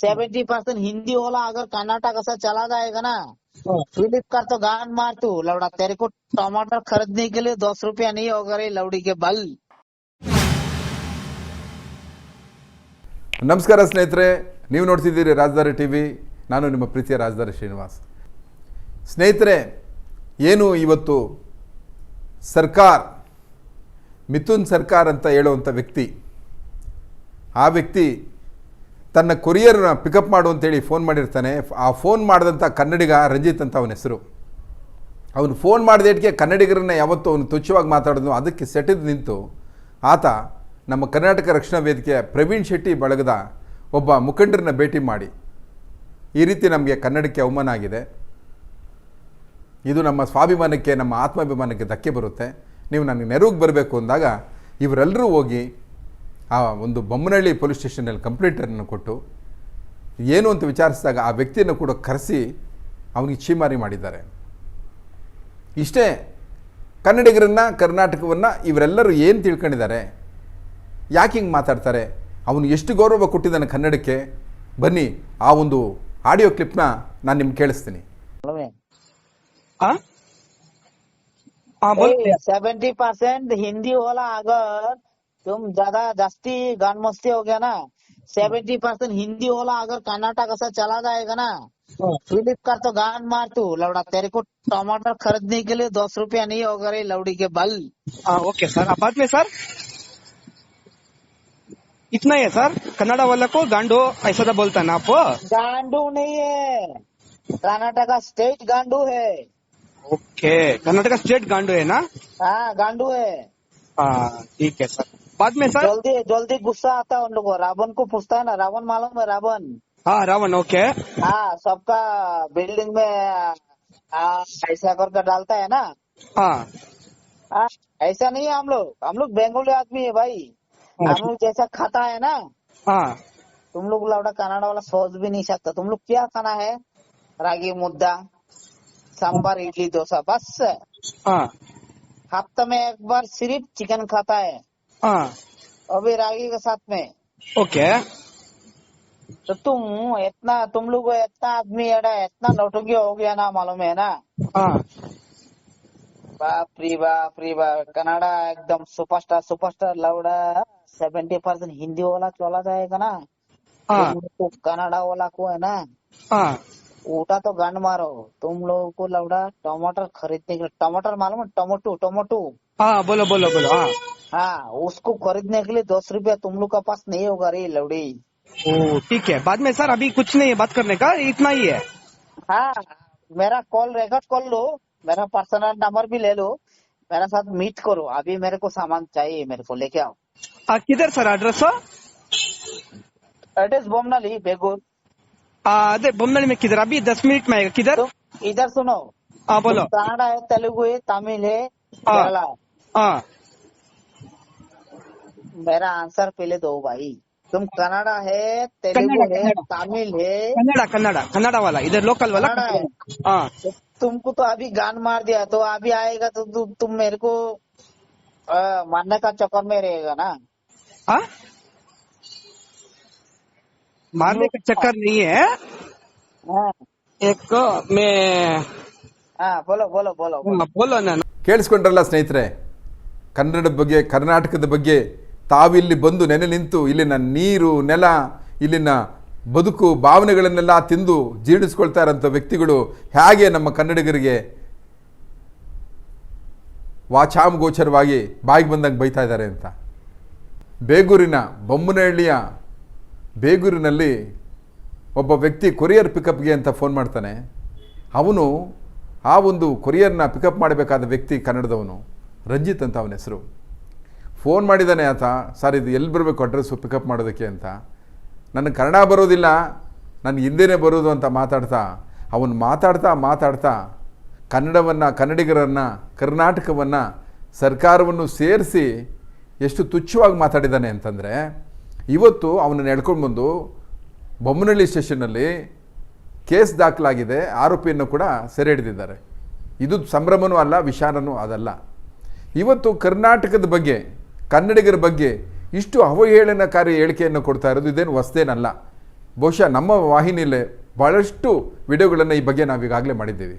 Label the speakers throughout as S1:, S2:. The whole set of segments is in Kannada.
S1: सेवेंटी परसेंट हिंदी वाला अगर कर्नाटक ऐसा चला जाएगा ना
S2: हाँ।
S1: फ्लिपकार्ट तो गान मार तू लौड़ा तेरे को टमाटर खरीदने के लिए दस रुपया नहीं होगा रे लौड़ी के बल
S3: ನಮಸ್ಕಾರ ಸ್ನೇಹಿತರೆ ನೀವು ನೋಡ್ತಿದ್ದೀರಿ ರಾಜಧಾರಿ ಟಿ ವಿ ನಾನು ನಿಮ್ಮ ಪ್ರೀತಿಯ ರಾಜಧಾರಿ ಶ್ರೀನಿವಾಸ್ ಸ್ನೇಹಿತರೆ ಏನು ಇವತ್ತು ಸರ್ಕಾರ್ ಮಿಥುನ್ ಸರ್ಕಾರ್ ಅಂತ ಹೇಳುವಂಥ ವ್ಯಕ್ತಿ ಆ ವ್ಯಕ್ತಿ ತನ್ನ ಕೊರಿಯರ್ನ ಪಿಕಪ್ ಮಾಡು ಅಂತೇಳಿ ಫೋನ್ ಮಾಡಿರ್ತಾನೆ. ಆ ಫೋನ್ ಮಾಡಿದಂಥ ಕನ್ನಡಿಗ ರಂಜಿತ್ ಅಂತ ಅವನ ಹೆಸರು. ಅವನು ಫೋನ್ ಮಾಡಿದೇಟಿಗೆ ಕನ್ನಡಿಗರನ್ನ ಯಾವತ್ತೂ ಅವನು ತುಚ್ಛವಾಗಿ ಮಾತಾಡೋದು, ಅದಕ್ಕೆ ಸೆಟೆದು ನಿಂತು ಆತ ನಮ್ಮ ಕರ್ನಾಟಕ ರಕ್ಷಣಾ ವೇದಿಕೆಯ ಪ್ರವೀಣ್ ಶೆಟ್ಟಿ ಬಳಗದ ಒಬ್ಬ ಮುಖಂಡರನ್ನ ಭೇಟಿ ಮಾಡಿ. ಈ ರೀತಿ ನಮಗೆ ಕನ್ನಡಕ್ಕೆ ಅವಮಾನ ಆಗಿದೆ. ಇದು ನಮ್ಮ ಸ್ವಾಭಿಮಾನಕ್ಕೆ, ನಮ್ಮ ಆತ್ಮಾಭಿಮಾನಕ್ಕೆ ಧಕ್ಕೆ ಬರುತ್ತೆ. ನೀವು ನನಗೆ ನೆರವಿಗೆ ಬರಬೇಕು ಅಂದಾಗ ಇವರೆಲ್ಲರೂ ಹೋಗಿ ಆ ಒಂದು ಬೊಮ್ಮನಹಳ್ಳಿ ಪೊಲೀಸ್ ಸ್ಟೇಷನಲ್ಲಿ ಕಂಪ್ಲೇಂಟನ್ನು ಕೊಟ್ಟು ಏನು ಅಂತ ವಿಚಾರಿಸಿದಾಗ ಆ ವ್ಯಕ್ತಿಯನ್ನು ಕೂಡ ಕರೆಸಿ ಅವನಿಗೆ ಚೀಮಾರಿ ಮಾಡಿದ್ದಾರೆ ಇಷ್ಟೇ ಕನ್ನಡಿಗರನ್ನು ಕರ್ನಾಟಕವನ್ನು ಇವರೆಲ್ಲರೂ ಏನು ತಿಳ್ಕೊಂಡಿದ್ದಾರೆ ಯಾಕೆ ಹಿಂಗೆ ಮಾತಾಡ್ತಾರೆ ಅವನು ಎಷ್ಟು ಗೌರವ ಕೊಟ್ಟಿದ್ದಾನೆ ಕನ್ನಡಕ್ಕೆ ಬನ್ನಿ ಆ ಒಂದು ಆಡಿಯೋ ಕ್ಲಿಪ್ನ ನಾನು ನಿಮ್ಗೆ ಕೇಳಿಸ್ತೀನಿ
S1: मालूम है
S2: हाँ हाँ बोल
S1: सेवेंटी परसेंट हिंदी वाला अगर तुम ज़्यादा जास्ती गान मस्ती हो गया ना। सेवेंटी परसेंट हिंदी वाला अगर कर्नाटक ऐसा चला जाएगा ना
S2: हाँ।
S1: फ्लिपकार्ट तो गान मार तू। लौड़ा तेरे को टमाटर खरीदने के लिए दस रुपया नहीं होगा रे लौड़ी के बल।
S2: हाँ ओके सर। अब बाद में सर। इतना ही है सर। कन्नड़ा वाला को गांडो ऐसा तो बोलता है ना आप।
S1: गांडू नहीं है। कर्नाटका स्टेट गांडू है।
S2: ओके। कर्नाटका स्टेट गांडू है ना?
S1: हाँ गांडू है।
S2: हाँ ठीक है सर। बाद में सर?
S1: जल्दी जल्दी गुस्सा आता है उन लोगों रावण को पूछता है ना रावण मालूम है रावण?
S2: हाँ रावण ओके
S1: हाँ सबका बिल्डिंग में आ, ऐसा करके डालता है ना?
S2: हाँ।
S1: हाँ, ऐसा नहीं है हम लोग। हम लोग बेंगोली आदमी है भाई। हम लोग जैसा खाता है ना?
S2: हाँ।
S1: तुम लोग लौड़ा कनाडा वाला सोच भी नहीं सकता। तुम लोग क्या खाना है? रागी मुद्दा सांबर इडली डोसा बस।
S2: हाँ।
S1: हफ़्ते में एक बार सिर्फ़ चिकन खाता हाँ। अभी रागी के साथ में।
S2: ओके।
S1: तो तुम इतना तुम लोग इतना आदमी एड़ा इतना नौटंकी हो गया ना मालूम है ना?
S2: हाँ।
S1: बाप रे बाप। रे बाप कनाडा एकदम सुपरस्टार सुपरस्टार लौड़ा। सेवेंटी परसेंट हिंदी वाला चला जाएगा ना?
S2: हाँ।
S1: को कनाडा वाला को है ना?
S2: हाँ।
S1: उठा तो गांड मारो। तुम लोगों को लौड़ा टमाटर खरीदने के टमाटर मालूम है? Tomato tomato.
S2: हाँ बोलो बोलो बोलो हाँ।
S1: हाँ उसको खरीदने के लिए दस रुपया तुम लोग का पास नहीं होगा रे लौड़ी
S2: ओ ठीक है। बाद में सर अभी कुछ नहीं है बात करने का इतना ही है।
S1: हाँ मेरा कॉल रिकॉर्ड कर लो मेरा पर्सनल नंबर भी ले लो मेरे साथ मीट करो। अभी मेरे को सामान चाहिए मेरे को लेके आओ।
S2: आ, किधर sir address
S1: address Bommanahalli Begur.
S2: अरे बोमनल में किधर? अभी दस मिनट में आएगा। किधर?
S1: इधर सुनो।
S2: हाँ बोलो।
S1: कन्नड़ा है तेलुगु है तमिल। केरला है।
S2: हाँ
S1: मेरा आंसर पहले दो भाई तुम कन्नड़ा है तेलुगु
S2: कन्नड़ा,
S1: है
S2: कन्नड़ा।
S1: तमिल है
S2: कन्नड़ा कन्नड़ा कन्नड़ा वाला इधर लोकल वाला
S1: कन्नड़ा है।
S2: हाँ
S1: तो तुमको तो अभी गान मार दिया तो अभी आएगा तो तु, तुम मेरे को आ, मारने का चक्कर में रहेगा ना
S2: हाँ मारने का चक्कर नहीं है
S1: हाँ
S2: एक मैं
S1: हाँ बोलो बोलो बोलो बोलो।
S2: बोलो ना
S3: ಕೇಳಿಸ್ಕೊಂಡ್ರಲ್ಲ ಸ್ನೇಹಿತರೆ ಕನ್ನಡದ ಬಗ್ಗೆ ಕರ್ನಾಟಕದ ಬಗ್ಗೆ ತಾವಿಲ್ಲಿ ಬಂದು ನೆನೆ ನಿಂತು ಇಲ್ಲಿನ ನೀರು, ನೆಲ, ಇಲ್ಲಿನ ಬದುಕು, ಭಾವನೆಗಳನ್ನೆಲ್ಲ ತಿಂದು ಜೀರ್ಣಿಸ್ಕೊಳ್ತಾ ಇರೋಂಥ ವ್ಯಕ್ತಿಗಳು ಹೇಗೆ ನಮ್ಮ ಕನ್ನಡಿಗರಿಗೆ ವಾಚಾಮ್ ಗೋಚರವಾಗಿ ಬಾಯಿಗೆ ಬಂದಂಗೆ ಬೈತಾ ಇದ್ದಾರೆ ಅಂತ. ಬೇಗೂರಿನ ಬೊಮ್ಮನಹಳ್ಳಿಯ ಬೇಗೂರಿನಲ್ಲಿ ಒಬ್ಬ ವ್ಯಕ್ತಿ ಕೊರಿಯರ್ ಪಿಕಪ್ಗೆ ಅಂತ ಫೋನ್ ಮಾಡ್ತಾನೆ. ಅವನು ಆ ಒಂದು ಕೊರಿಯರ್ನ ಪಿಕಪ್ ಮಾಡಬೇಕಾದ ವ್ಯಕ್ತಿ ಕನ್ನಡದವನು, ರಂಜಿತ್ ಅಂತ ಅವನ ಹೆಸರು. ಫೋನ್ ಮಾಡಿದ್ದಾನೆ ಆತ, ಸರ್, ಇದು ಎಲ್ಲಿ ಬರಬೇಕು ಅಡ್ರೆಸ್ಸು ಪಿಕಪ್ ಮಾಡೋದಕ್ಕೆ ಅಂತ. ನನಗೆ ಕನ್ನಡ ಬರೋದಿಲ್ಲ ನನ್ನ ಹಿಂದೆನೇ ಬರೋದು ಅಂತ ಮಾತಾಡ್ತಾ, ಅವನು ಮಾತಾಡ್ತಾ ಮಾತಾಡ್ತಾ, ಕನ್ನಡವನ್ನು, ಕನ್ನಡಿಗರನ್ನು, ಕರ್ನಾಟಕವನ್ನು, ಸರ್ಕಾರವನ್ನು ಸೇರಿಸಿ ಎಷ್ಟು ತುಚ್ಛವಾಗಿ ಮಾತಾಡಿದ್ದಾನೆ ಅಂತಂದರೆ, ಇವತ್ತು ಅವನನ್ನು ಎಳ್ಕೊಂಡು ಬಂದು ಬೊಮ್ಮನಹಳ್ಳಿ ಸ್ಟೇಷನ್ನಲ್ಲಿ ಕೇಸ್ ದಾಖಲಾಗಿದೆ, ಆರೋಪಿಯನ್ನು ಕೂಡ ಸೆರೆ ಹಿಡಿದಿದ್ದಾರೆ. ಇದು ಸಂಭ್ರಮನೂ ಅಲ್ಲ ವಿಷಾದನೂ ಅದಲ್ಲ. ಇವತ್ತು ಕರ್ನಾಟಕದ ಬಗ್ಗೆ ಕನ್ನಡಿಗರ ಬಗ್ಗೆ ಇಷ್ಟು ಅವಹೇಳನಕಾರಿ ಹೇಳಿಕೆಯನ್ನು ಕೊಡ್ತಾ ಇರೋದು ಇದೇನು ಹೊಸದೇನಲ್ಲ. ಬಹುಶಃ ನಮ್ಮ ವಾಹಿನಿಯಲ್ಲೇ ಭಾಳಷ್ಟು ವಿಡಿಯೋಗಳನ್ನು ಈ ಬಗ್ಗೆ ನಾವು ಈಗಾಗಲೇ ಮಾಡಿದ್ದೀವಿ.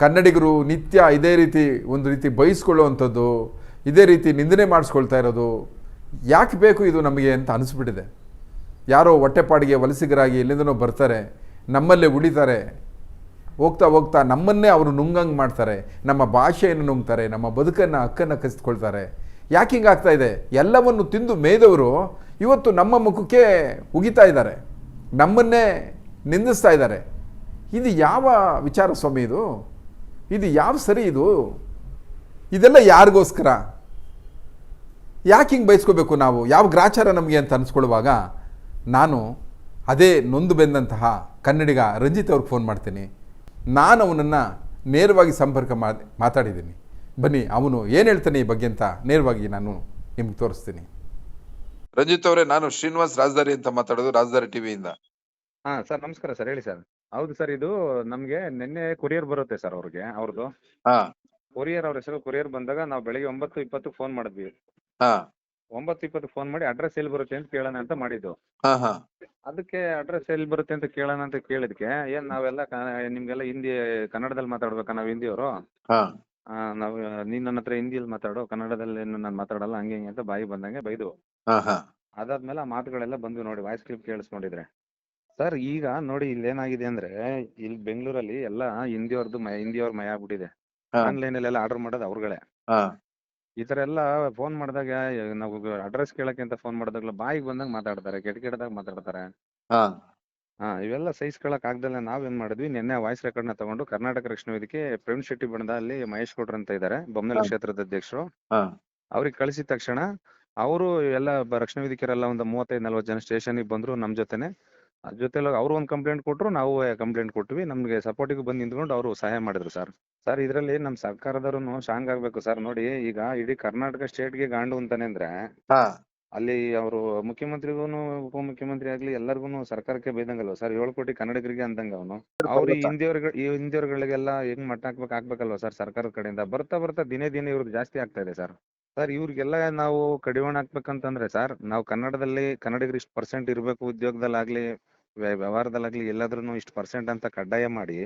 S3: ಕನ್ನಡಿಗರು ನಿತ್ಯ ಇದೇ ರೀತಿ ಒಂದು ರೀತಿ ಬಯಸ್ಕೊಳ್ಳುವಂಥದ್ದು ಇದೇ ರೀತಿ ನಿಂದನೆ ಮಾಡಿಸ್ಕೊಳ್ತಾ ಇರೋದು, ಯಾಕೆ ಬೇಕು ಇದು ನಮಗೆ ಅಂತ ಅನಿಸ್ಬಿಟ್ಟಿದೆ. ಯಾರೋ ಹೊಟ್ಟೆಪಾಡಿಗೆ ವಲಸಿಗರಾಗಿ ಎಲ್ಲಿಂದನೋ ಬರ್ತಾರೆ, ನಮ್ಮಲ್ಲೇ ಉಳಿತಾರೆ, ಹೋಗ್ತಾ ಹೋಗ್ತಾ ನಮ್ಮನ್ನೇ ಅವರು ನುಂಗಂಗೆ ಮಾಡ್ತಾರೆ, ನಮ್ಮ ಭಾಷೆಯನ್ನು ನುಂಗ್ತಾರೆ, ನಮ್ಮ ಬದುಕನ್ನು ಹಕ್ಕನ್ನು ಕಸಿದ್ಕೊಳ್ತಾರೆ ಯಾಕೆ ಹಿಂಗಾಗ್ತಾ ಇದೆ? ಎಲ್ಲವನ್ನು ತಿಂದು ಮೇಯ್ದವರು ಇವತ್ತು ನಮ್ಮ ಮುಖಕ್ಕೆ ಉಗಿತಾ ಇದ್ದಾರೆ. ನಮ್ಮನ್ನೇ ನಿಂದಿಸ್ತಾ ಇದ್ದಾರೆ. ಇದು ಯಾವ ವಿಚಾರ ಸ್ವಾಮಿ ಇದು? ಇದು ಯಾವ ಸರಿ ಇದು? ಇದೆಲ್ಲ ಯಾರಿಗೋಸ್ಕರ? ಯಾಕೆ ಹಿಂಗೆ ಬಯಸ್ಕೋಬೇಕು ನಾವು? ಯಾವ ಗ್ರಾಚಾರ ನಮಗೆ ಅಂತ ಅನಿಸ್ಕೊಳ್ಳುವಾಗ ನಾನು ಅದೇ ನೊಂದು ಬೆಂದಂತಹ ಕನ್ನಡಿಗ ರಂಜಿತ್ ಅವ್ರಿಗೆ ಫೋನ್ ಮಾಡ್ತೀನಿ. ನಾನು ಅವನನ್ನು ನೇರವಾಗಿ ಸಂಪರ್ಕ ಮಾತಾಡಿದ್ದೀನಿ. ಬನ್ನಿ ಅವನು ಏನು ಹೇಳ್ತಾನೆ ಈ ಬಗ್ಗೆ ಅಂತ ನೇರವಾಗಿ ನಾನು ನಿಮ್ಗೆ ತೋರಿಸ್ತೀನಿ. ರಂಜಿತ್ ಅವರೇ ನಾನು ಶ್ರೀನಿವಾಸ್ ರಾಜಧಾರಿ ಅಂತ ಮಾತಾಡೋದು ರಾಜದಾರಿ ಟಿವಿಯಿಂದ
S4: ಹಾ ಸರ್ ನಮಸ್ಕಾರ ಸರ್ ಹೇಳಿ ಸರ್. ಹೌದು ಸರ್ ಇದು ನಮ್ಗೆ ನಿನ್ನೆ ಕೊರಿಯರ್ ಬರುತ್ತೆ ಸರ್ ಅವ್ರಿಗೆ ಅವ್ರದ್ದು
S3: ಹಾ.
S4: ಕೊರಿಯರ್ ಅವ್ರ ಹೆಸರು ಕೊರಿಯರ್ ಬಂದಾಗ ನಾವು ಬೆಳಿಗ್ಗೆ ಒಂಬತ್ತು ಇಪ್ಪತ್ತು ಫೋನ್ ಮಾಡಿದ್ವಿ.
S3: ಹಾ.
S4: ಒಂಬತ್ತು ಇಪ್ಪತ್ತು ಫೋನ್ ಮಾಡಿ ಅಡ್ರೆಸ್ ಎಲ್ಲಿ ಬರುತ್ತೆ ಅಂತ ಕೇಳೋಣ ಅಂತ ಮಾಡಿದ್ದು.
S3: ಹಾ ಹಾ.
S4: ಅದಕ್ಕೆ ಅಡ್ರೆಸ್ ಎಲ್ಲಿ ಬರುತ್ತೆ ಅಂತ ಕೇಳೋಣ ಅಂತ ಕೇಳಿದ್ಕೆ ಏನ್ ನಾವೆಲ್ಲ ಕ- ನಿಮ್ಗೆಲ್ಲ ಹಿಂದಿ ಕನ್ನಡದಲ್ಲಿ ಮಾತಾಡ್ಬೇಕಾ ನಾವು ಹಿಂದಿಯವರು.
S3: ಹಾ.
S4: ನಾವು ನೀನ್ ನನ್ನ ಹತ್ರ ಹಿಂದಿಯಲ್ಲಿ ಮಾತಾಡು ಕನ್ನಡದಲ್ಲಿ ಏನು ನಾನು ಮಾತಾಡಲ್ಲ ಹಂಗೆ ಹಿಂಗೆ ಅಂತ ಬಾಯಿ ಬಂದಂಗೆ ಬೈದು
S3: ಹಾ ಹಾ.
S4: ಅದಾದ್ಮೇಲೆ ಆ ಮಾತುಗಳೆಲ್ಲ ಬಂದ್ವಿ ನೋಡಿ ವಾಯ್ಸ್ ಕ್ಲಿಪ್ ಕೇಳಿಸ್ಕೊಂಡಿದ್ರೆ. ಸರ್ ಈಗ ನೋಡಿ ಇಲ್ಲಿ ಏನಾಗಿದೆ ಅಂದ್ರೆ ಇಲ್ಲಿ ಬೆಂಗಳೂರಲ್ಲಿ ಎಲ್ಲ ಹಿಂದಿಯವ್ರದ್ದು ಮಯ ಹಿಂದಿಯವ್ರ ಮಯ ಆಗ್ಬಿಟ್ಟಿದೆ.
S3: ಹಾ.
S4: ಆನ್ಲೈನ್ ಅಲ್ಲೆಲ್ಲ ಆರ್ಡರ್ ಮಾಡೋದು ಅವ್ರಗಳೇ.
S3: ಹಾ.
S4: ಈ ತರ ಎಲ್ಲ ಫೋನ್ ಮಾಡಿದಾಗ ನಾವು ಅಡ್ರೆಸ್ ಕೇಳಕ್ಕೆ ಅಂತ ಫೋನ್ ಮಾಡಿದಾಗಲ ಬಾಯಿಗೆ ಬಂದಂಗೆ ಮಾತಾಡ್ತಾರೆ ಕೆಟ್ಟ ಕೆಟ್ಟದಾಗ ಮಾತಾಡ್ತಾರೆ.
S3: ಹಾ.
S4: ಹಾ ಇವೆಲ್ಲ ಸಹಿಸ್ಕೊಳಕ್ ಆಗ್ದಲ್ಲ ನಾವೇನ್ ಮಾಡಿದ್ವಿ? ನಿನ್ನೆ ವಾಯ್ಸ್ ರೆಕಾರ್ಡ್ನ ತಗೊಂಡು ಕರ್ನಾಟಕ ರಕ್ಷಣಾ ವೇದಿಕೆ ಪ್ರವೀಣ್ ಶೆಟ್ಟಿ ಬಣದ ಅಲ್ಲಿ ಮಹೇಶ್ ಗೌಡ್ರು ಅಂತ ಇದ್ದಾರೆ ಬೊಮ್ಮನಹಳ್ಳಿ ಕ್ಷೇತ್ರದ ಅಧ್ಯಕ್ಷರು.
S3: ಹಾ.
S4: ಅವ್ರಿಗೆ ಕಳಿಸಿದ ತಕ್ಷಣ ಅವರು ಎಲ್ಲ ಬ- ರಕ್ಷಣಾ ವೇದಿಕೆರೆಲ್ಲ ಒಂದು ಮೂವತ್ತೈದು ನಲ್ವತ್ತು ಜನ ಸ್ಟೇಷನ್ ಬಂದ್ರು ನಮ್ ಜೊತೆನೆ. ಅದ್ ಜೊತೆಲಿ ಅವ್ರು ಒಂದು ಕಂಪ್ಲೇಂಟ್ ಕೊಟ್ರು ನಾವು ಕಂಪ್ಲೇಂಟ್ ಕೊಟ್ವಿ. ನಮ್ಗೆ ಸಪೋರ್ಟಿಗೆ ಬಂದು ನಿಂತ್ಕೊಂಡು ಅವರು ಸಹಾಯ ಮಾಡಿದ್ರು ಸರ್ ಸರ್ ಇದರಲ್ಲಿ ನಮ್ಮ ಸರ್ಕಾರದವರು ಸ್ಟ್ರಾಂಗ್ ಆಗ್ಬೇಕು ಸರ್ ನೋಡಿ ಈಗ ಇಡೀ ಕರ್ನಾಟಕ ಸ್ಟೇಟ್ಗೆ ಗಾಂಡು ಅಂತಾನೆ ಅಂದ್ರೆ
S3: ಹಾ.
S4: ಅಲ್ಲಿ ಅವರು ಮುಖ್ಯಮಂತ್ರಿಗೂನು ಉಪಮುಖ್ಯಮಂತ್ರಿ ಆಗ್ಲಿ ಎಲ್ಲರಿಗೂ ಸರ್ಕಾರಕ್ಕೆ ಬೈದಂಗಲ್ವ ಸರ್? ಏಳು ಕೋಟಿ ಕನ್ನಡಿಗರಿಗೆ ಅಂದಂಗ ಅವನು. ಅವ್ರು ಈ ಹಿಂದಿಯವ್ರಿಗೆ ಈ ಹಿಂದಿಯವ್ರಗಳಿಗೆಲ್ಲ ಹೆಂಗ್ ಮಟ್ಟ ಹಾಕ್ಬೇಕು ಹಾಕ್ಬೇಕಲ್ವಾ ಸರ್ ಸರ್ಕಾರದ ಕಡೆಯಿಂದ? ಬರ್ತಾ ಬರ್ತಾ ದಿನೇ ದಿನೇ ಇವ್ರದ್ದು ಜಾಸ್ತಿ ಆಗ್ತಾ ಇದೆ ಸರ್. ಸರ್ ಇವ್ರಿಗೆಲ್ಲ ನಾವು ಕಡಿವಾಣ ಹಾಕ್ಬೇಕಂತಂದ್ರೆ ಸರ್ ನಾವು ಕನ್ನಡದಲ್ಲಿ ಕನ್ನಡಿಗರು ಇಷ್ಟು ಪರ್ಸೆಂಟ್ ಇರ್ಬೇಕು ಉದ್ಯೋಗದಲ್ಲಾಗ್ಲಿ ವ್ಯ- ವ್ಯವಹಾರದಲ್ಲಾಗ್ಲಿ ಎಲ್ಲಾದ್ರೂ ಇಷ್ಟು ಪರ್ಸೆಂಟ್ ಅಂತ ಕಡ್ಡಾಯ ಮಾಡಿ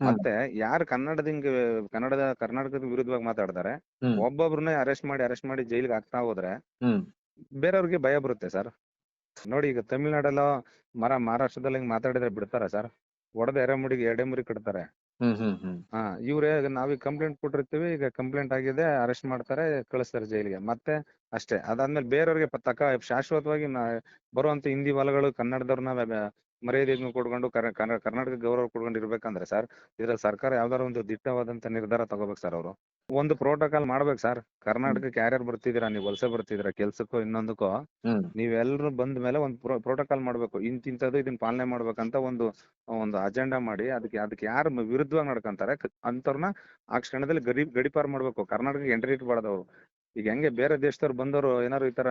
S4: ಮತ್ತೆ ಯಾರು ಕನ್ನಡದ ಹಿಂಗ್ ಕನ್ನಡದ ಕರ್ನಾಟಕದ ವಿರುದ್ಧವಾಗಿ ಮಾತಾಡ್ತಾರೆ ಒಬ್ಬೊಬ್ರನ್ನ ಅರೆಸ್ಟ್ ಮಾಡಿ ಅರೆಸ್ಟ್ ಮಾಡಿ ಜೈಲಿಗೆ ಹಾಕ್ತಾ ಹೋದ್ರೆ ಬೇರೆಯವ್ರಿಗೆ ಭಯ ಬರುತ್ತೆ ಸರ್. ನೋಡಿ ಈಗ ತಮಿಳ್ನಾಡಲ್ಲ ಮರ ಮಹಾರಾಷ್ಟ್ರದಲ್ಲಿ ಹಿಂಗ್ ಮಾತಾಡಿದ್ರೆ ಬಿಡ್ತಾರ ಸರ್? ಎರೆ ಮುಡಿಗೆ ಎರಡೇ ಮುರಿ ಕಟ್ತಾರೆ.
S3: ಹ್ಮ್ ಹ್ಮ್ ಹ್ಮ್.
S4: ಹಾ ಇವ್ರೇ ನಾವೀಗ ಕಂಪ್ಲೇಂಟ್ ಕೊಟ್ಟಿರ್ತೀವಿ ಈಗ ಕಂಪ್ಲೇಂಟ್ ಆಗಿದೆ ಅರೆಸ್ಟ್ ಮಾಡ್ತಾರೆ ಕಳಿಸ್ತಾರೆ ಜೈಲಿಗೆ. ಮತ್ತೆ ಅಷ್ಟೇ ಅದಾದ್ಮೇಲೆ ಬೇರೆಯವ್ರಿಗೆ ಪ- ತಕ್ಕ ಶಾಶ್ವತವಾಗಿ ನಾ- ಬರುವಂತ ಹಿಂದಿ ಹೊಲಗಳು ಕನ್ನಡದವ್ರನ್ನ ಮರ್ಯಾದೆ ಮರ್ಯಾದೆಯನ್ನು ಕೊಡ್ಕೊಂಡು ಕರ- ಕರ್ನಾಟಕ ಗೌರವ ಕೊಡ್ಕೊಂಡು ಇರ್ಬೇಕಂದ್ರೆ ಸರ್ ಇದ್ರಲ್ಲಿ ಸರ್ಕಾರ ಯಾವ್ದಾರ ಒಂದು ದಿಟ್ಟವಾದಂತ ನಿರ್ಧಾರ ತಗೋಬೇಕು ಸರ್ ಅವರು. ಒಂದು ಪ್ರೋಟೋಕಾಲ್ ಮಾಡ್ಬೇಕು ಸರ್ ಕರ್ನಾಟಕಕ್ಕೆ ಯಾರ್ಯಾರು ಬರ್ತಿದ್ದೀರಾ ನೀವು ವಲಸೆ ಬರ್ತಿದ್ದೀರಾ ಕೆಲ್ಸಕ್ಕೋ ಇನ್ನೊಂದಕ್ಕೋ ನೀವೆಲ್ಲರೂ ಬಂದ ಮೇಲೆ ಒಂದು ಪ್ರೋಟೋಕಾಲ್ ಮಾಡ್ಬೇಕು. ಇಂತಿಂತದ್ದು ಇದನ್ನ ಪಾಲನೆ ಮಾಡ್ಬೇಕಂತ ಒಂದು ಒಂದು ಅಜೆಂಡಾ ಮಾಡಿ ಅದಕ್ಕೆ ಅದಕ್ಕೆ ಯಾರು ವಿರುದ್ಧವಾಗಿ ನಡ್ಕೊಂತಾರೆ. ಅಂತವ್ರನ್ನ ಆ ಕ್ಷಣದಲ್ಲಿ ಗಡಿ ಗಡಿಪಾರ್ ಮಾಡ್ಬೇಕು. ಕರ್ನಾಟಕಕ್ಕೆ ಎಂಟ್ರಿ ಇಟ್ಬಾರ್ದವ್ರು ಈಗ ಹೆಂಗೆ ಬೇರೆ ದೇಶದವ್ರು ಬಂದವರು ಏನಾರು ಈ ತರ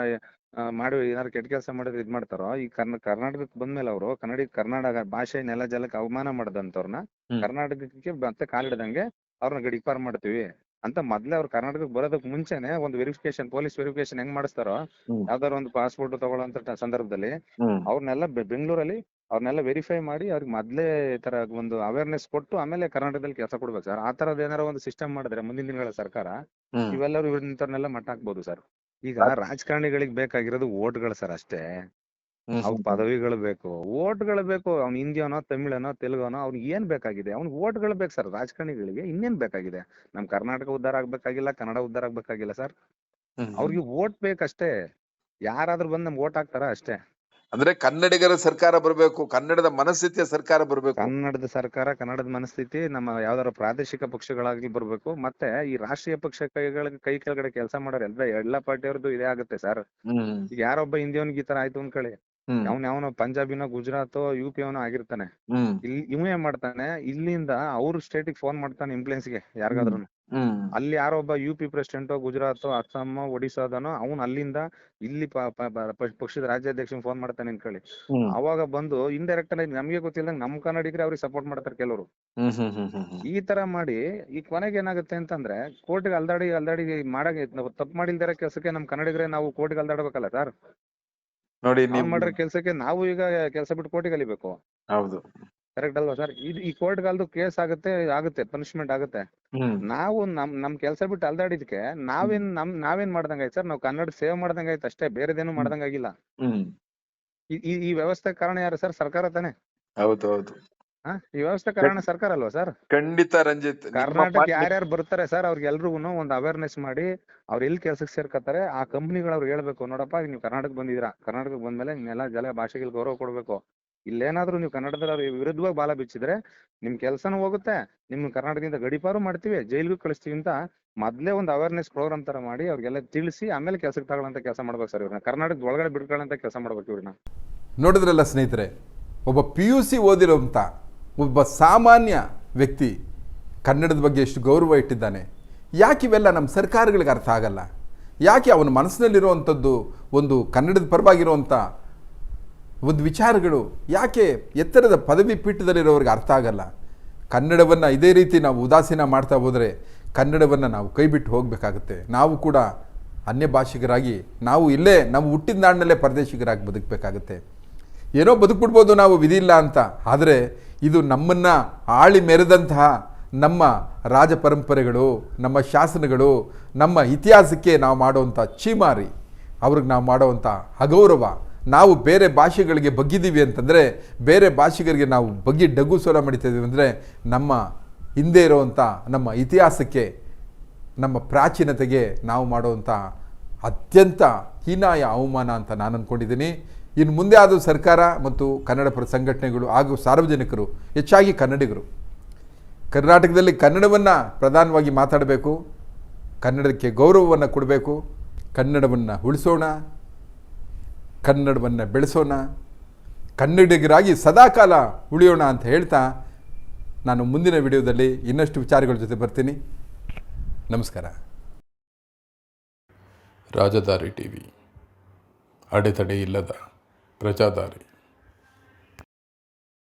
S4: ಮಾಡಿ ಏನಾರು ಕೆಟ್ಟ ಕೆಲಸ ಮಾಡಿದ್ರೆ ಇದ್ ಮಾಡ್ತಾರೋ ಈ ಕರ್ನ ಕರ್ನಾಟಕಕ್ಕೆ ಬಂದ್ಮೇಲೆ ಅವರು ಕನ್ನಡಿ ಕರ್ನಾಟಕ ಭಾಷೆ ನೆಲ ಜಲಕ್ಕೆ ಅವಮಾನ ಮಾಡದಂತವ್ರನ್ನ. ಕರ್ನಾಟಕಕ್ಕೆ ಮತ್ತೆ ಕಾಲಿಡದಂಗೆ ಅವ್ರನ್ನ ಗಡಿಪಾರ್ ಮಾಡ್ತೀವಿ. ಅಂತ ಮೊದ್ಲೇ ಅವ್ರು ಕರ್ನಾಟಕಕ್ಕೆ ಬರೋದಕ್ಕೆ ಮುಂಚೆನೆ ಒಂದು ವೆರಿಫಿಕೇಶನ್ ಪೊಲೀಸ್ ವೆರಿಫಿಕೇಶನ್ ಹೆಂಗ್ ಮಾಡಿಸ್ತಾರೋ
S3: ಹ್ಮ್.
S4: ಯಾವ್ದಾರ ಒಂದು ಪಾಸ್ಪೋರ್ಟ್ ತಗೊಳ್ಳೋಂತ ಟ- ಸಂದರ್ಭದಲ್ಲಿ
S3: ಹ್ಮ್.
S4: ಅವ್ರನ್ನೆಲ್ಲ ಬೆ- ಬೆಂಗಳೂರಲ್ಲಿ ಅವ್ರನ್ನೆಲ್ಲ ವೆರಿಫೈ ಮಾಡಿ ಅವ್ರಿಗೆ ಮೊದ್ಲೇ ಈ ತರ ಒಂದು ಅವೇರ್ನೆಸ್ ಕೊಟ್ಟು ಆಮೇಲೆ ಕರ್ನಾಟಕದಲ್ಲಿ ಕೆಲಸ ಕೊಡ್ಬೇಕು ಸರ್. ಆ ತರದ್ ಏನಾರ ಒಂದು ಸಿಸ್ಟಮ್ ಮಾಡಿದ್ರೆ ಮುಂದಿನ ದಿನಗಳ ಸರ್ಕಾರ
S3: ಹ್ಮ್.
S4: ಇವೆಲ್ಲರೂ ಇವ್ರನ್ನೆಲ್ಲ ಮಟ್ಟ ಹಾಕ್ಬೋದು ಸರ್. ಈಗ ರಾಜಕಾರಣಿಗಳಿಗೆ ಬೇಕಾಗಿರೋದು ಓಟ್ಗಳು ಸರ್ ಅಷ್ಟೇ. ಅವ್ ಪದವಿಗಳು ಬೇಕು ಓಟ್ಗಳು ಬೇಕು ಅವ್ನ್ ಹಿಂದಿಯವನೋ ತಮಿಳನೋ ತೆಲುಗನೋ ಅವ್ನಿಗೆ ಏನ್ ಬೇಕಾಗಿದೆ ಅವ್ನಿಗೆ ಓಟ್ಗಳು ಬೇಕು ಸರ್ ರಾಜಕಾರಣಿಗಳಿಗೆ ಇನ್ನೇನ್ ಬೇಕಾಗಿದೆ? ನಮ್ ಕರ್ನಾಟಕ ಉದ್ದಾರ ಆಗ್ಬೇಕಾಗಿಲ್ಲ ಕನ್ನಡ ಉದ್ದಾರ ಆಗ್ಬೇಕಾಗಿಲ್ಲ ಸರ್. ಅವ್ರಿಗೆ ಓಟ್ ಬೇಕಷ್ಟೇ ಯಾರಾದ್ರೂ ಬಂದ್ ನಮ್ಗೆ ಓಟ್ ಹಾಕ್ತಾರ ಅಷ್ಟೇ.
S3: ಅಂದ್ರೆ ಕನ್ನಡಿಗರ ಸರ್ಕಾರ ಬರಬೇಕು ಕನ್ನಡದ ಮನಸ್ಥಿತಿಯ ಸರ್ಕಾರ ಬರಬೇಕು.
S4: ಕನ್ನಡದ ಸರ್ಕಾರ ಕನ್ನಡದ ಮನಸ್ಥಿತಿ ನಮ್ಮ ಯಾವ್ದಾರ ಪ್ರಾದೇಶಿಕ ಪಕ್ಷಗಳಾಗ್ಲಿ ಬರ್ಬೇಕು ಮತ್ತೆ ಈ ರಾಷ್ಟ್ರೀಯ ಪಕ್ಷ ಕೈಗಳ ಕೈ ಕೆಳಗಡೆ ಕೆಲಸ ಮಾಡೋರು ಎಲ್ಲ ಎಲ್ಲಾ ಪಾರ್ಟಿಯವ್ರದ್ದು ಇದೇ ಆಗುತ್ತೆ ಸರ್. ಈಗ ಯಾರೊಬ್ಬ ಹಿಂದಿಯವನಿಗೆ ಈ ತರ ಆಯ್ತು ಅನ್ಕೊಳ್ಳಿ
S3: ಹ್ಮ್
S4: ಅವ್ನ್ ಯಾವನೋ ಪಂಜಾಬಿನೋ ಗುಜರಾತೋ ಯು ಪಿ ಅವನೋ ಆಗಿರ್ತಾನೆ.
S3: ಇವ್
S4: ಇಲ್ಲಿ ಇವ ಏನ್ ಮಾಡ್ತಾನೆ. ಇಲ್ಲಿಂದ ಅವ್ರ ಸ್ಟೇಟ್ ಫೋನ್ ಮಾಡ್ತಾನೆ ಇಂಪ್ಲೆನ್ಸ್ಗೆ ಯಾರಿಗಾದ್ರು ಅಲ್ಲಿ ಯಾರೋ ಒಬ್ಬ ಯು ಪಿ ಪ್ರೆಸಿಡೆಂಟೋ ಗುಜರಾತೋ ಅಸ್ಸಾಂ ಒಡಿಶಾದನೋ ಅವ್ನ್ ಅಲ್ಲಿಂದ ಇಲ್ಲಿ ಪಕ್ಷದ ರಾಜ್ಯಾಧ್ಯಕ್ಷ ಫೋನ್ ಮಾಡ್ತಾನೆ ಅನ್ಕೊಳ್ಳಿ ಅವಾಗ ಬಂದು ಇಂಡೈರೆಕ್ಟ್ ಆಗಿ ನಮ್ಗೆ ಗೊತ್ತಿಲ್ಲದಂಗ್ ನಮ್ ಕನ್ನಡಿಗರೇ ಅವ್ರಿಗೆ ಸಪೋರ್ಟ್ ಮಾಡ್ತಾರೆ ಕೆಲವರು. ಈ ತರ ಮಾಡಿ ಈ ಕೊನೆಗೆ ಏನಾಗುತ್ತೆ ಅಂತಂದ್ರೆ ಕೋರ್ಟಿಗೆ ಅಲ್ದಾಡಿ ಅಲ್ದಾಡಿ ನಾವು ತಪ್ಪು ಮಾಡಿಲ್ದಿರ ಕೆಲಸಕ್ಕೆ ನಮ್ ಕನ್ನಡಿಗರೇ ನಾವು ಕೋರ್ಟ್ಗೆ ಅಲ್ದಾಡ್ಬೇಕಲ್ಲ ಸರ್.
S5: ನೋಡಿ ನೀವು
S4: ಮಾಡಿರೋ ಕೆಲ್ಸಕ್ಕೆ ನಾವು ಈಗ ಕೆಲಸ ಬಿಟ್ಟು ಕೋರ್ಟಿಗೆ ಕಲಿಬೇಕು.
S5: ಹೌದು.
S4: ಕರೆಕ್ಟ್ ಅಲ್ವಾ ಸರ್? ಇದು ಈ ಕೋರ್ಟ್ ಗಾಲ್ದು ಕೇಸ್ ಆಗುತ್ತೆ ಆಗುತ್ತೆ ಪನಿಷ್ಮೆಂಟ್ ಆಗುತ್ತೆ.
S5: ಹ್ಮ್.
S4: ನಾವು ನಮ್ ನಮ್ ಕೆಲಸ ಬಿಟ್ಟು ಅಲ್ದಾಡಿದ್ಕೆ ನಾವೇನ್ ನಮ್ ನಾವೇನ್ ಮಾಡ್ದಂಗಾಯ್ತು ಸರ್? ನಾವು ಕನ್ನಡ ಸೇವ್ ಮಾಡ್ದಂಗಾಯ್ತು ಅಷ್ಟೇ ಬೇರೆದೇನು ಮಾಡ್ದಂಗಾಗಿಲ್ಲ
S5: ಹ್ಮ್.
S4: ಈ- ಈ ಈ ವ್ಯವಸ್ಥೆ ಕಾರಣ ಯಾರು ಸರ್? ಸರ್ಕಾರ ತಾನೇ.
S5: ಹೌದು ಹೌದು.
S4: ಈ ವ್ಯವಸ್ಥೆ ಕಾರಣ ಸರ್ಕಾರ ಅಲ್ವಾ ಸರ್?
S5: ಖಂಡಿತ ರಂಜಿತ್
S4: ಕರ್ನಾಟಕ ಯಾರ್ಯಾರು ಬರ್ತಾರೆ ಸರ್ ಅವ್ರಿಗೆಲ್ರಿಗೂ ಒಂದು ಅವೇರ್ನೆಸ್ ಮಾಡಿ ಅವ್ರು ಎಲ್ಲಿ ಕೆಲ್ಸಕ್ಕೆ ಸೇರ್ಕತಾರೆ ಆ ಕಂಪ್ನಿಗಳು ಅವ್ರಿಗೆ ಹೇಳ್ಬೇಕು ನೋಡಪ್ಪ ನೀವು ಕರ್ನಾಟಕ ಬಂದಿದ್ದೀರಾ ಕರ್ನಾಟಕಕ್ಕೆ ಬಂದ್ಮೇಲೆ ನೆಲ ಜಲ ಭಾಷೆಗೆ ಗೌರವ ಕೊಡ್ಬೇಕು. ಇಲ್ಲೇನಾದ್ರೂ ನೀವು ಕನ್ನಡದಲ್ಲಿ ಅವ್ರ ವಿರುದ್ಧವಾಗಿ ಬಾಲ ಬಿಚ್ಚಿದ್ರೆ ನಿಮ್ ಕೆಲಸನೂ ಹೋಗುತ್ತೆ ನಿಮ್ ಕರ್ನಾಟಕದಿಂದ ಗಡಿಪಾರು ಮಾಡ್ತೀವಿ ಜೈಲ್ಗೂ ಕಳಿಸ್ತೀವಿ ಅಂತ ಮೊದ್ಲೇ ಒಂದು ಅವೇರ್ನೆಸ್ ಪ್ರೋಗ್ರಾಮ್ ತರ ಮಾಡಿ ಅವ್ರಿಗೆಲ್ಲ ತಿಳಿಸಿ ಆಮೇಲೆ ಕೆಲ್ಸಕ್ ತಗೊಳ್ಳಂತ ಕೆಲಸ ಮಾಡ್ಬೇಕು ಸರ್ ಇವ್ರನ್ನ. ಕರ್ನಾಟಕದ ಒಳಗಡೆ ಬಿಡ್ಕೊಳ್ಳಂತ ಕೆಲಸ ಮಾಡ್ಬೇಕು ಇವ್ರನ್ನ.
S3: ನೋಡಿದ್ರಲ್ಲ ಸ್ನೇಹಿತರೆ ಒಬ್ಬ ಪಿ ಯು ಸಿ ಓದಿರೋಂಥ ಒಬ್ಬ ಸಾಮಾನ್ಯ ವ್ಯಕ್ತಿ ಕನ್ನಡದ ಬಗ್ಗೆ ಎಷ್ಟು ಗೌರವ ಇಟ್ಟಿದ್ದಾನೆ, ಯಾಕೆ ಇವೆಲ್ಲ ನಮ್ಮ ಸರ್ಕಾರಗಳಿಗೆ ಅರ್ಥ ಆಗಲ್ಲ? ಯಾಕೆ ಅವನ ಮನಸ್ಸಿನಲ್ಲಿರುವಂಥದ್ದು ಒಂದು ಕನ್ನಡದ ಪರವಾಗಿರುವಂಥ ಒಂದು ವಿಚಾರಗಳು ಯಾಕೆ ಎತ್ತರದ ಪದವಿ ಪೀಠದಲ್ಲಿರೋರಿಗೆ ಅರ್ಥ ಆಗಲ್ಲ? ಕನ್ನಡವನ್ನು ಇದೇ ರೀತಿ ನಾವು ಉದಾಸೀನ ಮಾಡ್ತಾ ಹೋದರೆ ಕನ್ನಡವನ್ನು ನಾವು ಕೈಬಿಟ್ಟು ಹೋಗಬೇಕಾಗುತ್ತೆ. ನಾವು ಕೂಡ ಅನ್ಯ ಭಾಷಿಗರಾಗಿ ನಾವು ಇಲ್ಲೇ ನಾವು ಹುಟ್ಟಿದ ನಾಡಿನಲ್ಲೇ ಪರದೇಶಿಗರಾಗಿ ಬದುಕಬೇಕಾಗುತ್ತೆ. ಏನೋ ಬದುಕ್ಬಿಡ್ಬೋದು ನಾವು, ವಿಧಿ ಇಲ್ಲ ಅಂತ. ಆದರೆ ಇದು ನಮ್ಮನ್ನು ಆಳಿ ಮೆರೆದಂತಹ ನಮ್ಮ ರಾಜಪರಂಪರೆಗಳು, ನಮ್ಮ ಶಾಸನಗಳು, ನಮ್ಮ ಇತಿಹಾಸಕ್ಕೆ ನಾವು ಮಾಡುವಂಥ ಚೀಮಾರಿ ಅವ್ರಿಗೆ ನಾವು ಮಾಡುವಂಥ ಅಗೌರವ. ನಾವು ಬೇರೆ ಭಾಷೆಗಳಿಗೆ ಬಗ್ಗಿದ್ದೀವಿ ಅಂತಂದರೆ, ಬೇರೆ ಭಾಷೆಗಳಿಗೆ ನಾವು ಬಗ್ಗಿ ಡಗ್ಗು ಸ್ವರ ಇದ್ದೀವಿ ಅಂದರೆ, ನಮ್ಮ ಹಿಂದೆ ಇರುವಂಥ ನಮ್ಮ ಇತಿಹಾಸಕ್ಕೆ, ನಮ್ಮ ಪ್ರಾಚೀನತೆಗೆ ನಾವು ಮಾಡುವಂಥ ಅತ್ಯಂತ ಹೀನಾಯ ಅವಮಾನ ಅಂತ ನಾನು ಅಂದ್ಕೊಂಡಿದ್ದೀನಿ ಇನ್ನು ಮುಂದೆ ಆದರೂ ಸರ್ಕಾರ ಮತ್ತು ಕನ್ನಡ ಪರ ಸಂಘಟನೆಗಳು ಹಾಗೂ ಸಾರ್ವಜನಿಕರು, ಹೆಚ್ಚಾಗಿ ಕನ್ನಡಿಗರು. ಕರ್ನಾಟಕದಲ್ಲಿ ಕನ್ನಡವನ್ನು ಪ್ರಧಾನವಾಗಿ ಮಾತಾಡಬೇಕು, ಕನ್ನಡಕ್ಕೆ ಗೌರವವನ್ನು ಕೊಡಬೇಕು, ಕನ್ನಡವನ್ನು ಉಳಿಸೋಣ, ಕನ್ನಡವನ್ನು ಬೆಳೆಸೋಣ, ಕನ್ನಡಿಗರಾಗಿ ಸದಾಕಾಲ ಉಳಿಯೋಣ ಅಂತ ಹೇಳ್ತಾ ನಾನು ಮುಂದಿನ ವಿಡಿಯೋದಲ್ಲಿ ಇನ್ನಷ್ಟು ವಿಚಾರಗಳ ಜೊತೆ ಬರ್ತೀನಿ. ನಮಸ್ಕಾರ.
S6: ರಾಜಧಾರಿ ಟಿ ವಿ ಅಡೆತಡೆ ಇಲ್ಲದ प्रजादारी